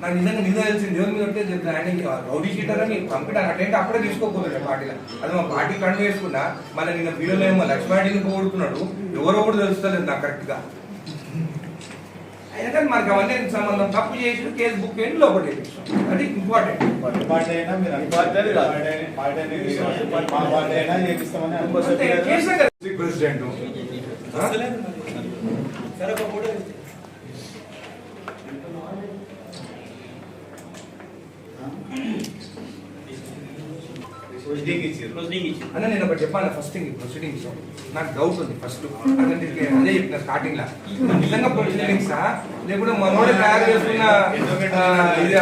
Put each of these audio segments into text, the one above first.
నాకు నిజంగా నిజం తెలిసింది. దేవుని మీద ఉంటే చెప్తా ఆయన రౌడీ షీటర్ అని పంపిణీ అటెంట్ అప్పుడే తీసుకోకపోతుంది పార్టీలో. అది మా పార్టీ కండు వేసుకున్నా మళ్ళీ నిన్న వీడియోలో ఏమో లక్ష్మాడిని పోగొడుతున్నాడు ఎవరో కూడా తెలుస్తలేదు నాకు కరెక్ట్గా. అయినా కానీ మనకి అవన్నీ సంబంధం? తప్పు చేసి కేసు బుక్ చేయండి లోపల అది important party. Party party president అన్న నేను ఒకటి చెప్పాను ఫస్ట్ థింగ్ ప్రొసీడింగ్స్ నాకు డౌట్ ఉంది ఫస్ట్ అదే అదే చెప్పిన స్టార్టింగ్ లా. నిజంగా ప్రొసీడింగ్స్ లేకుంటే మనోడే తయారు చేసుకున్న ఆ, ఇది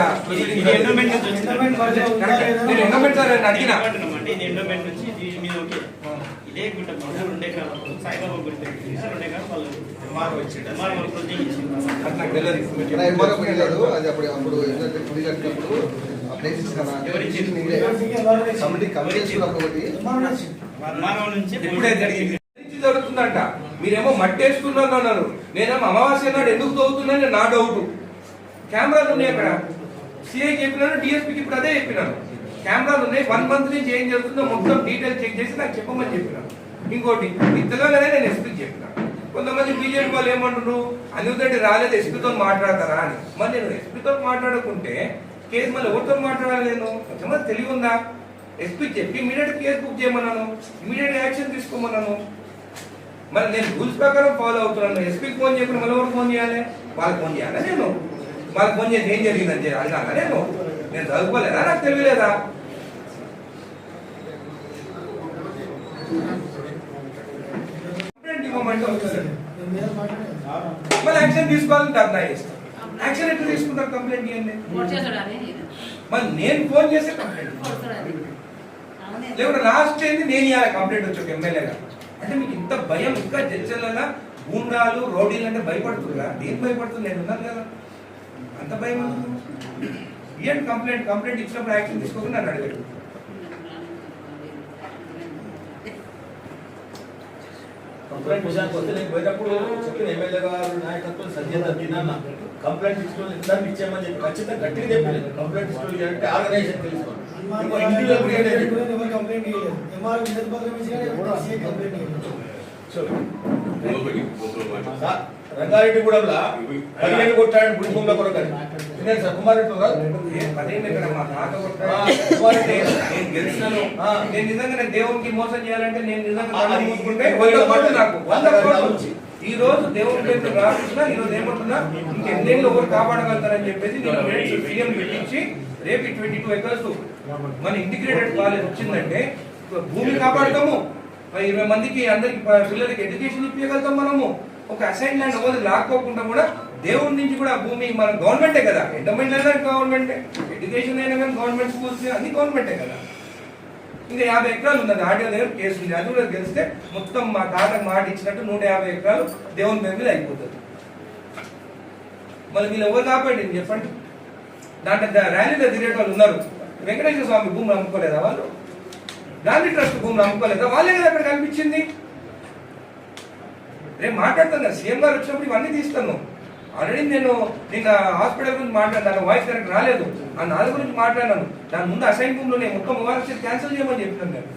ఎండోమెంట్. నేను సార్ అని అడిగిన. అంటే ఇది ఎండోమెంట్ నుంచి దీని మీద ఓకే. ఇదే గుంట మొన్న రెండే కాలం. సాయిబాబా గుడి దగ్గర తీసి రెండే కాలం వాళ్ళు అది అప్పుడు అప్పుడు గుడి కట్టినప్పుడు ఆ ప్లేస్ ఇచ్చిన ఎవరిచ్చింది? కమిటీ కమిటీ ఒకటి జరుగుతుందంట. మీరేమో మట్టేసుకున్నాను అన్నారు. నేనేమో అమావాస్య నాడు ఎందుకు తవ్వుతున్నాను నా డౌట్ కెమెరాలు ఉన్నాయి అక్కడ. సిఐ చెప్పినాను డిఎస్పీకి ఇప్పుడు అదే చెప్పినాను. కెమెరాలు ఉన్నాయి. వన్ మంత్ నుంచి ఏం జరుగుతుందో మొత్తం డీటెయిల్ చెక్ చేసి నాకు చెప్పమని చెప్పినాను. ఇంకోటి ఇంతగానే నేను ఎస్పీకి చెప్పిన. కొంతమంది బీజేపీ వాళ్ళు ఏమంటున్నారు? అనిల్ రాలేదు ఎస్పీతో మాట్లాడతారా? అని. మరి నేను ఎస్పీతో మాట్లాడకుంటే కేసు మళ్ళీ ఎవరితో మాట్లాడాలి నేను? కొంచెం తెలివి ఉందా? ఎస్పీ చెప్పి ఇమీడియట్ కేసు బుక్ చేయమన్నాను. ఇమీడియట్ యాక్షన్ తీసుకోమన్నాను. మరి నేను రూల్స్ ప్రకారం ఫాలో అవుతున్నాను. ఎస్పీకి ఫోన్ చెప్పిన మళ్ళీ ఎవరు ఫోన్ చేయాలి? వాళ్ళకి ఫోన్ చేయాలా నేను? వాళ్ళకి ఫోన్ చేసి ఏం జరిగిందని అడగాలా నేను? నేను చదువుకోలేదా? నాకు తెలియలేదా? మళ్ళీ యాక్షన్ తీసుకోవాలని ధర్నా చేస్తాను యాక్షన్ ఎట్లా తీసుకుంటారు కంప్లైంట్ ఇవ్వండి? ఓట్ చేస్తాడని మరి నేను ఫోన్ చేస్తే కంప్లైంట్ కొడతాడని అవునే లేకుంటే లాస్ట్ ఏంది? నేను ఇవ్వాలి కంప్లైంట్ వచ్చి ఒక ఎమ్మెల్యేగా. అంటే మీకు ఇంత భయం ఇంకా జడ్జర్లలో గూండాలు రౌడీలు అంటే భయపడుతుందా దేనికి భయపడుతుంది? నేను ఉన్నాను కదా. అంత భయం? ఇవ్వండి కంప్లైంట్ కంప్లైంట్ ఇచ్చినప్పుడు యాక్షన్ తీసుకోకుండా నన్ను అడగండి. కంప్లైంట్ విషయానికి వస్తే నేను పోయినప్పుడు చెప్పిన ఎమ్మెల్యే గారు నాయకత్వం సజ్జత తిన్నా కంప్లైంట్ ఇద్దరు ఇచ్చామని చెప్పి ఖచ్చితంగా గట్టిగా చెప్పలేదు కంప్లైంట్ అంటే ఆర్గనైజేషన్ తెలుసుకోండి. రంగారెడ్డి కూడా పదిహేను కొట్టాడు భూముల కొరకు సార్ కుమార్ రెడ్డి గారు ఏ పదేళ్ళు ఇక్కడ మా తాత కొట్టాడు. ఆ, కుమార్ రెడ్డి. నేను గెలిచినాను. నేను నిజంగా దేవునికి మోసం చేయాలంటే నేను నిజంగా నాకు వంద ఈ రోజు దేవుని పేరు రాకుండా ఈ రోజు ఏమంటున్నా ఇంకెన్నేళ్ళు ఎవరు కాపాడగలుగుతారని చెప్పేసి నేను సీఎం పెట్టించి రేపు ట్వంటీ టూ ఎకర్స్ మన ఇంటిగ్రేటెడ్ కాలేజ్ వచ్చిందంటే భూమి కాపాడతాము. ఇరవై మందికి అందరికి పిల్లలకి ఎడ్యుకేషన్ ఇప్పించగలుగుతాం మనము. ఒక అసైన్ ల్యాండ్ అవ్వదు లాక్కోకుండా కూడా దేవుడి నుంచి కూడా భూమి మన గవర్నమెంటే కదా. ఎండమెంట్ అయినా గవర్నమెంటే. ఎడ్యుకేషన్ అయినా కానీ గవర్నమెంట్ స్కూల్స్ అన్ని గవర్నమెంటే కదా. ఇంకా యాభై ఎకరాలు ఉంది ఆడియో దగ్గర కేసు ఉంది. అది కూడా గెలిస్తే మొత్తం మా తాతకు మాట ఇచ్చినట్టు నూట యాభై ఎకరాలు దేవుని పేరు మీద అయిపోతుంది. మళ్ళీ వీళ్ళు ఎవరు కాపాడింది చెప్పండి. దాంట్లో ర్యాలీలో తిరిగే వాళ్ళు ఉన్నారు. వెంకటేశ్వర స్వామి భూములు అమ్ముకోలేదా వాళ్ళు? గాంధీ ట్రస్ట్ భూములు అమ్ముకోలేదా? వాళ్ళే కదా అక్కడ కనిపించింది రేపు మాట్లాడుతాను. కదా సీఎం గారు వచ్చినప్పుడు ఇవన్నీ తీస్తాను. ఆల్రెడీ నేను నిన్న హాస్పిటల్ గురించి మాట్లాడాను వాయిస్ కరెక్ట్ రాలేదు. ఆ నాలుగు గురించి మాట్లాడాను దాని ముందు అసైన్ భూములు నేను మొత్తం మొబైల్ క్యాన్సిల్ చేయమని చెప్పినాను నేను.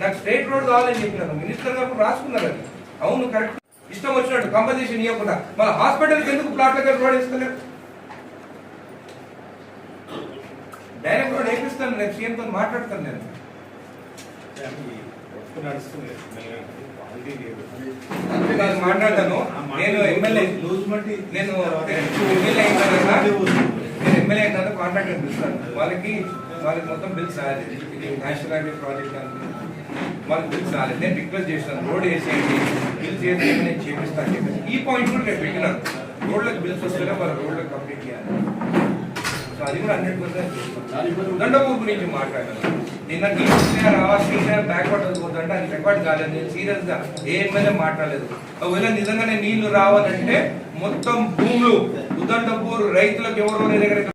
నాకు స్ట్రేట్ రోడ్ కావాలని చెప్పినాను. మినిస్టర్ గారు కూడా రాసుకున్నారు అది. అవును కరెక్ట్. ఇష్టం వచ్చినట్టు కంపల్సేషన్ ఇవ్వకుండా మళ్ళీ హాస్పిటల్కి ఎందుకు ప్లాట్ల దగ్గర రోడ్ ఇస్తలేరు డైరెక్ట్ రోడ్ వేపిస్తాను. నేను సీఎంతో మాట్లాడతాను నేను. వర్క్ మాట్లాడతాను నేను ఎమ్మెల్యే లూజ్ మట్టి నేను ఎమ్మెల్యే అయిన తర్వాత నేను ఎమ్మెల్యే అయిన తర్వాత కాంట్రాక్టర్ పిలుస్తాను వాళ్ళకి వాళ్ళకి మొత్తం బిల్స్ రాలేదు ఇది నేషనల్ హైవే ప్రాజెక్ట్ అని వాళ్ళకి బిల్స్ రాలేదు నేను రిక్వెస్ట్ చేస్తాను రోడ్ వేసేయండి బిల్స్ చేసి నేను చేపిస్తాను చెప్పేసి ఈ పాయింట్ కూడా నేను పెట్టినాను రోడ్లకు బిల్స్ వస్తేనే వాళ్ళ రోడ్లకు కంప్లీట్ చేయాలి సో అది కూడా హండ్రెడ్ పర్సెంట్ దండపూర్ గురించి మాట్లాడాను నిన్న టీఆర్ ఆవాస్ బ్యాక్వర్డ్ పోతుంటే అది రికార్డ్ కాలేదు. నేను సీరియస్గా ఏ ఎమ్మెల్యే మాట్లాడలేదు. ఒకవేళ నిజంగానే నీళ్ళు రావాలంటే మొత్తం భూములు ఉదండపూర్ రైతులకు ఎవరు దగ్గర